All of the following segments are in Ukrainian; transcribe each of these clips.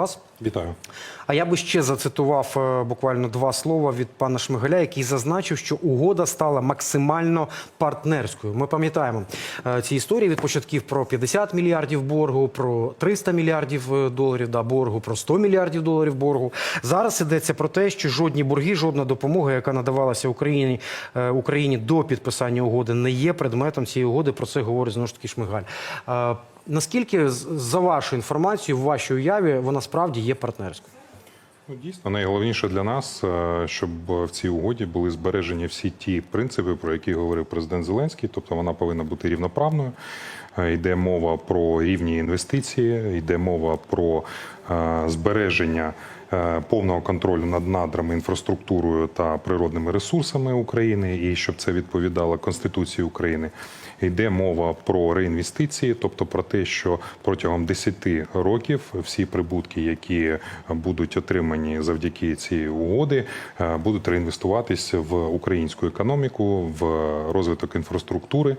Вас. Вітаю. А я би ще зацитував е, буквально два слова від пана Шмигаля, який зазначив, що угода стала максимально партнерською. Ми пам'ятаємо е, ці історії від початків про 50 мільярдів боргу, про 300 мільярдів е, доларів да, боргу, про 100 мільярдів доларів боргу. Зараз йдеться про те, що жодні борги, жодна допомога, яка надавалася Україні, Україні до підписання угоди, не є предметом цієї угоди. Про це говорить знову ж таки Шмигаль. Наскільки за вашу інформацію, в вашій уяві, вона справді є партнерською? Ну, дійсно, найголовніше для нас, е, щоб в цій угоді були збережені всі ті принципи, про які говорив президент Зеленський. Тобто вона повинна бути рівноправною. Е, Йде мова про рівні інвестиції, йде мова про е, збереження повного контролю над надрами, інфраструктурою та природними ресурсами України, і щоб це відповідало Конституції України. Йде мова про реінвестиції, тобто про те, що протягом 10 років всі прибутки, які будуть отримані завдяки цій угоди, е, будуть реінвестуватись в українську економіку, в розвиток інфраструктури.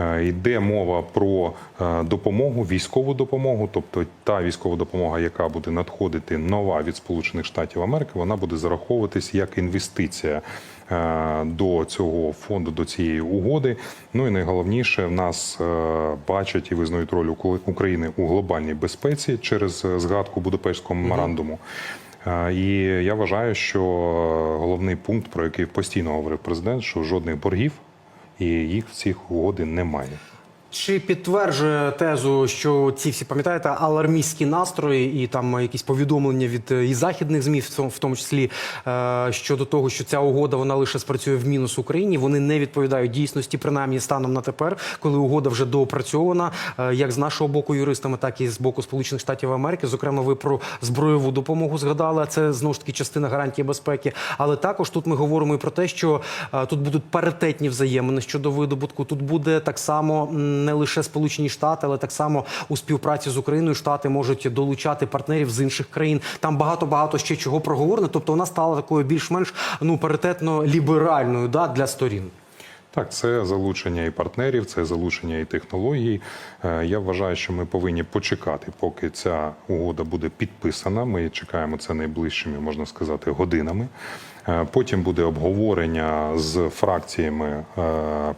Е, Йде мова про е, допомогу, військову допомогу, тобто та військова допомога, яка буде надходити нова від Сполучених Штатів Америки, вона буде зараховуватись як інвестиція е, до цього фонду, до цієї угоди. Ну і найголовніше в нас бачать і визнають роль України у глобальній безпеці через згадку Будапештського меморандуму. І я вважаю, що головний пункт, про який постійно говорив президент, що жодних боргів і їх в цих угоди немає. Чи підтверджує тезу, що ці всі пам'ятаєте алармістські настрої і там якісь повідомлення від е, і західних змі, в тому- числі е, щодо того, що ця угода вона лише спрацює в мінус Україні. Вони не відповідають дійсності, принаймні станом на тепер, коли угода вже доопрацьована, е, як з нашого боку юристами, так і з боку Сполучених Штатів Америки. Зокрема, ви про збройову допомогу згадали. Це знову ж таки частина гарантії безпеки. Але також тут ми говоримо і про те, що тут будуть паритетні взаємини щодо видобутку. Тут буде так само не лише Сполучені Штати, але так само у співпраці з Україною Штати можуть долучати партнерів з інших країн. Там багато багато ще чого проговорено. Тобто вона стала такою більш-менш ну паритетно ліберальною да, для сторін. Так, це залучення і партнерів, це залучення і технологій. Е, Я вважаю, що ми повинні почекати, поки ця угода буде підписана. Ми чекаємо це найближчими, можна сказати, годинами. Е, Потім буде обговорення з фракціями е,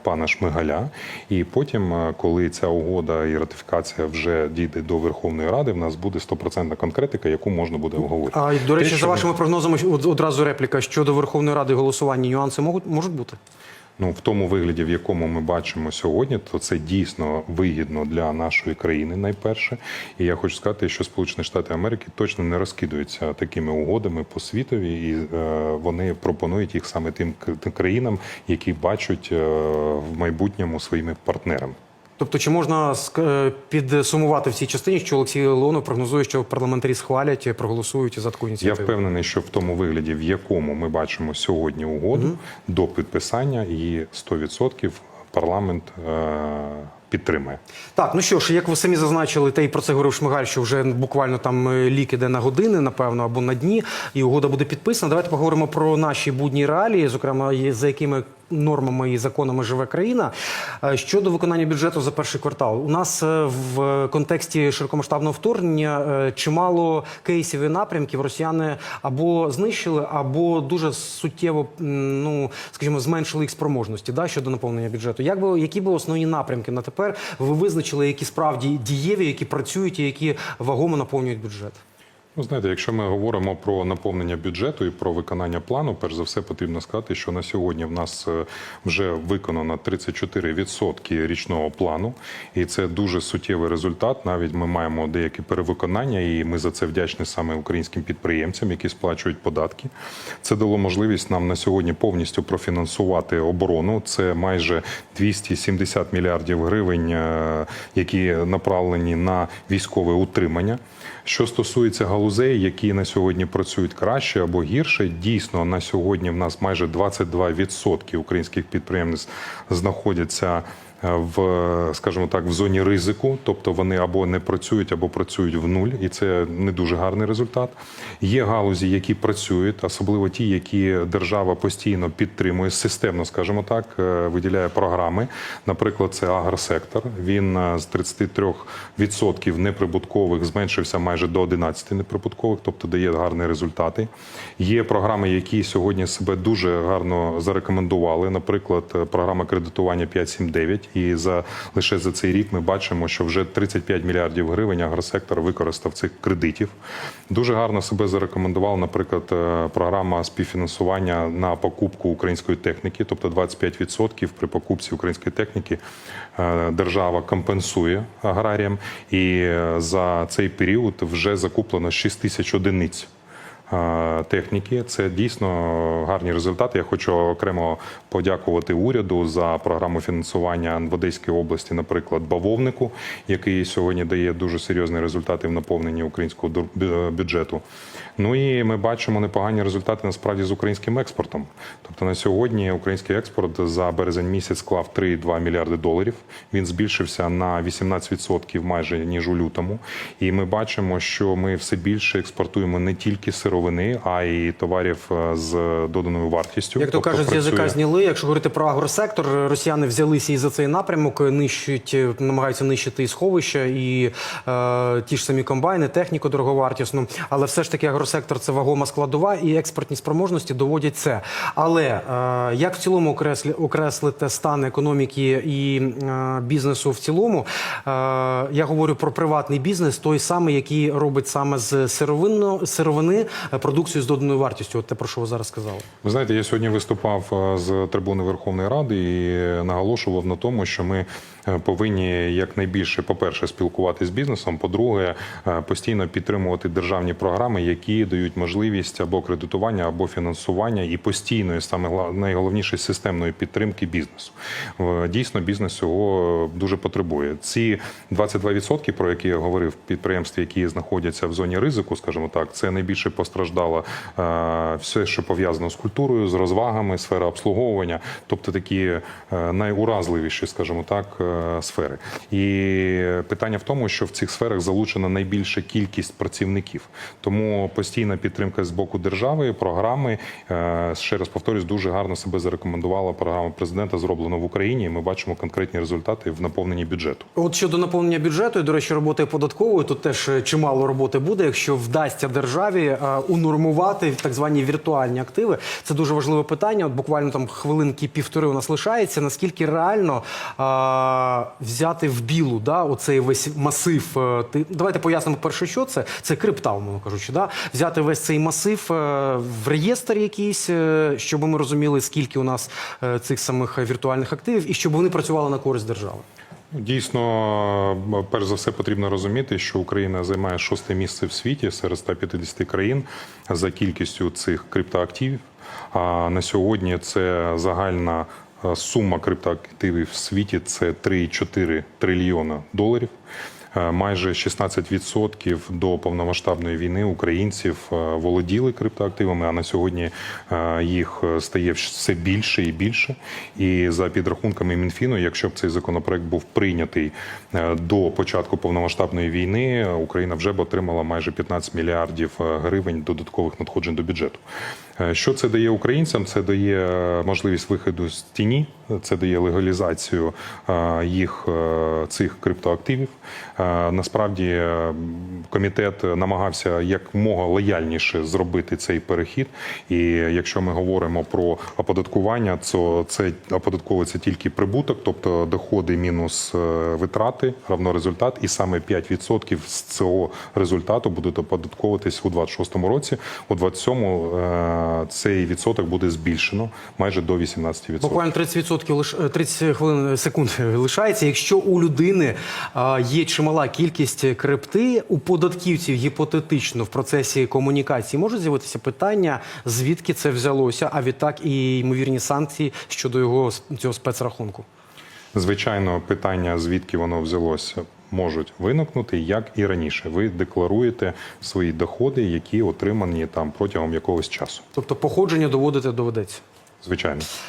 пана Шмигаля. І потім, е, коли ця угода і ратифікація вже дійде до Верховної Ради, в нас буде стопроцентна конкретика, яку можна буде обговорити. А до речі, Те, за вашими ми- прогнозами, од- одразу репліка щодо Верховної Ради голосування. Нюанси можуть можуть бути. Ну, в тому вигляді, в якому ми бачимо сьогодні, то це дійсно вигідно для нашої країни найперше. І я хочу сказати, що Сполучені Штати Америки точно не розкидуються такими угодами по світові, і е, вони пропонують їх саме тим країнам, які бачать е, в майбутньому своїми партнерами. Тобто, чи можна е, підсумувати в цій частині, що Олексій Леонов прогнозує, що парламентарі схвалять, і проголосують за таку Я впевнений, що в тому вигляді, в якому ми бачимо сьогодні угоду до підписання, її 100% парламент е, підтримає. Так, ну що ж, як ви самі зазначили, та й про це говорив Шмигаль, що вже буквально там е, лік іде на години, напевно, або на дні, і угода буде підписана. Давайте поговоримо про наші будні реалії, зокрема, за якими нормами і законами живе країна. Е, Щодо виконання бюджету за перший квартал, у нас е, в контексті широкомасштабного вторгнення е, чимало кейсів і напрямків росіяни або знищили, або дуже суттєво, ну скажімо, зменшили їх спроможності да, щодо наповнення бюджету. Як би які би основні напрямки на тепер ви визначили, які справді дієві, які працюють і які вагомо наповнюють бюджет? Ну, знаєте, якщо ми говоримо про наповнення бюджету і про виконання плану, перш за все потрібно сказати, що на сьогодні в нас е, вже виконано 34% річного плану, і це дуже суттєвий результат. Навіть ми маємо деякі перевиконання, і ми за це вдячні саме українським підприємцям, які сплачують податки. Це дало можливість нам на сьогодні повністю профінансувати оборону. Це майже 270 мільярдів гривень, е, які направлені на військове утримання. Що стосується галузей, які на сьогодні працюють краще або гірше, дійсно на сьогодні в нас майже 22% українських підприємств знаходяться в, скажімо так, в зоні ризику, тобто вони або не працюють, або працюють в нуль, і це не дуже гарний результат. Є галузі, які працюють, особливо ті, які держава постійно підтримує системно, скажімо так, е, виділяє програми. Наприклад, це агросектор. Він е, з 33% неприбуткових зменшився майже до 11 неприбуткових, тобто дає гарні результати. Є програми, які сьогодні себе дуже гарно зарекомендували. Наприклад, е, програма кредитування 579. І за лише за цей рік ми бачимо, що вже 35 мільярдів гривень агросектор використав цих кредитів. Дуже гарно себе зарекомендувала, наприклад, е, програма співфінансування на покупку української техніки, тобто 25% при покупці української техніки е, держава компенсує аграріям, і е, за цей період вже закуплено 6 тисяч одиниць техніки. Це дійсно гарні результати. Я хочу окремо подякувати уряду за програму фінансування в Одеській області, наприклад, бавовнику, який сьогодні дає дуже серйозні результати в наповненні українського бюджету. Ну і ми бачимо непогані результати насправді з українським експортом. Тобто на сьогодні український експорт за березень місяць склав 3,2 мільярди доларів. Він збільшився на 18% майже ніж у лютому. І ми бачимо, що ми все більше експортуємо не тільки сировини, а й товарів е, з доданою вартістю. Як то Тобто кажуть, з язика зняли. Якщо говорити про агросектор, росіяни взялися і за цей напрямок, нищуть, намагаються нищити і сховища, і е, ті ж самі комбайни, техніку дороговартісну. Але все ж таки агросектор це вагома складова, і експортні спроможності доводять це. Але е, як в цілому окреслі, окреслити стан економіки і е, бізнесу в цілому? Е, я говорю про приватний бізнес, той самий, який робить саме з сировинно, сировини е, продукцію з доданою вартістю. От те, про що ви зараз сказали. Ви знаєте, я сьогодні виступав е, з трибуни Верховної Ради і наголошував на тому, що ми е, повинні якнайбільше, по-перше, спілкуватися з бізнесом. По-друге, е, постійно підтримувати державні програми, які дають можливість або кредитування, або фінансування і постійної, саме найголовніше системної підтримки бізнесу. Дійсно, бізнес цього дуже потребує. Ці 22%, про які я говорив, підприємств, які знаходяться в зоні ризику, скажімо так, це найбільше постраждало е, все, що пов'язано з культурою, з розвагами, сфера обслуговування, тобто такі е, найуразливіші, скажімо так, е, сфери. І питання в тому, що в цих сферах залучена найбільша кількість працівників, тому постійна підтримка з боку держави, програми ще раз повторюсь, дуже гарно себе зарекомендувала програма президента, зроблена в Україні. і Ми бачимо конкретні результати в наповненні бюджету. От щодо наповнення бюджету, і, до речі, роботи податкової, тут теж чимало роботи буде, якщо вдасться державі унормувати так звані віртуальні активи. Це дуже важливе питання. От буквально там хвилинки півтори у нас лишається. Наскільки реально а, взяти в білу да, оцей весь масив? е, Ти давайте пояснимо перше, що це. Це крипта, умовно кажучи, да? взяти весь цей масив е, в реєстр якийсь, е, щоб ми розуміли, скільки у нас цих самих віртуальних активів, і щоб вони працювали на користь держави. Дійсно, перш за все, потрібно розуміти, що Україна займає шосте місце в світі серед 150 країн за кількістю цих криптоактивів. А на сьогодні це загальна е, сума криптоактивів в світі це 3,4 трильйона доларів. Е, Майже 16% до повномасштабної війни українців е, володіли криптоактивами, а на сьогодні е, їх стає все більше і більше. І за підрахунками Мінфіну, якщо б цей законопроект був прийнятий до початку повномасштабної війни, Україна вже б отримала майже 15 мільярдів гривень додаткових надходжень до бюджету. Що це дає українцям? Це дає можливість виходу з тіні, це дає легалізацію їх цих криптоактивів. Е, Насправді е, комітет намагався якмога лояльніше зробити цей перехід. І якщо ми говоримо про оподаткування, то це оподатковується тільки прибуток, тобто доходи мінус е, витрати, равно результат, і саме 5% з цього результату будуть оподатковуватись у 26-му році. У 27-му е, цей відсоток буде збільшено майже до 18%. Буквально 30% лиш 30 хвилин секунд лишається. Якщо у людини є чимала кількість крипти, у податківців гіпотетично в процесі комунікації можуть з'явитися питання, звідки це взялося, а відтак і ймовірні санкції щодо його цього спецрахунку. Звичайно, питання, звідки воно взялося, можуть виникнути, як і раніше. Ви декларуєте свої доходи, які отримані там протягом якогось часу. Тобто походження доводити доведеться. Звичайно.